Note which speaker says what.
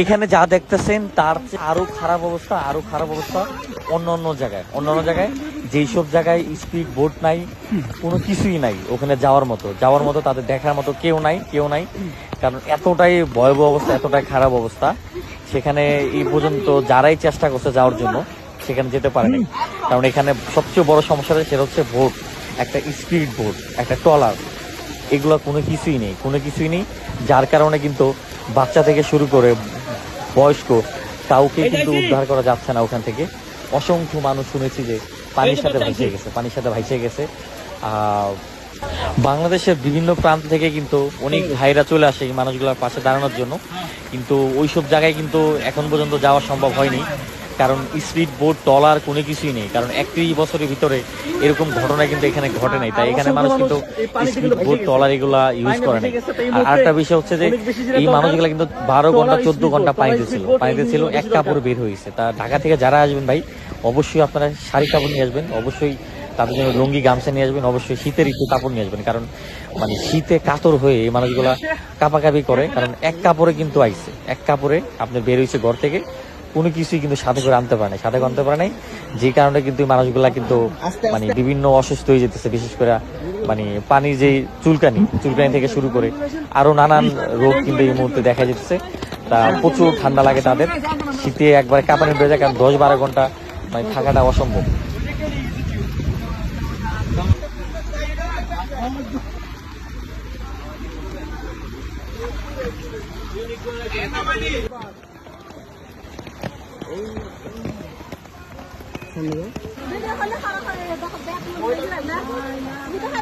Speaker 1: এখানে যা দেখতেছেন, তার আরও খারাপ অবস্থা, আরও খারাপ অবস্থা অন্য অন্য জায়গায়। অন্য অন্য জায়গায় যেই সব জায়গায় স্পিড বোট নাই, কোনো কিছুই নাই ওখানে যাওয়ার মতো। যাওয়ার মতো তাদের দেখার মতো কেউ নাই কেউ নাই। কারণ এতটাই ভয়াবহ অবস্থা, এতটাই খারাপ অবস্থা। সেখানে এই পর্যন্ত যারাই চেষ্টা করছে যাওয়ার জন্য, সেখানে যেতে পারেনি কারণ এখানে সবচেয়ে বড় সমস্যাটা সেটা হচ্ছে বোট একটা স্পিড বোট একটা ট্রলার। এগুলো কোনো কিছুই নেই, কোনো কিছুই নেই। যার কারণে কিন্তু বাচ্চা থেকে শুরু করে বয়স্ক কাউকে কিন্তু উদ্ধার করা যাচ্ছে না ওখান থেকে। অসংখ্য মানুষ শুনেছি যে পানির সাথে ভাইসে গেছে পানির সাথে ভাইসে গেছে। বাংলাদেশের বিভিন্ন প্রান্ত থেকে কিন্তু অনেক ভাইরা চলে আসে এই মানুষগুলোর পাশে দাঁড়ানোর জন্য। কিন্তু ওইসব জায়গায় কিন্তু এখন পর্যন্ত যাওয়া সম্ভব হয়নি। কারণ স্পিড বোট টলার কোনো কিছুই নেই। কারণ একত্রিশ বছরের ভিতরে এরকম ঘটনা কিন্তু এখানে ঘটে নাই। তাই এখানে মানুষ কিন্তু স্পিড বোট টলার এগুলা ইউজ করে নাই। আর আরেকটা বিষয় হচ্ছে যে এই মানুষগুলা কিন্তু বারো ঘণ্টা চোদ্দ ঘণ্টা পানিতে ছিল পানিতে ছিল এক কাপড় বের হয়েছে। তা ঢাকা থেকে যারা আসবেন ভাই অবশ্যই আপনারা শাড়ি কাপড় নিয়ে আসবেন অবশ্যই তাদের জন্য লুঙ্গি গামছা নিয়ে আসবেন অবশ্যই শীতের একটু কাপড় নিয়ে আসবেন। কারণ মানে শীতে কাতর হয়ে এই মানুষগুলা কাপাকাপি করে কারণ এক কাপড়ে কিন্তু আইছে। এক কাপড়ে আপনি বের হয়েছে ঘর থেকে কোনো কিছুই কিন্তু সাথে করে আনতে পারে না সাথে করে আনতে পারে নাই যে কারণে কিন্তু মানুষগুলা কিন্তু মানে বিভিন্ন অসুস্থ হয়ে যেতেছে বিশেষ করে মানে পানির যে চুলকানি চুলকানি থেকে শুরু করে আরও নানান রোগ কিন্তু এই মুহূর্তে দেখা যেতেছে তা প্রচুর ঠান্ডা লাগে তাদের। শীতে একবার কাঁপানি বেড়ে যায় কারণ দশ বারো ঘণ্টা মানে থাকাটা অসম্ভব।
Speaker 2: 啥名？没得，我那哈儿在个背，没得了呢。你这还？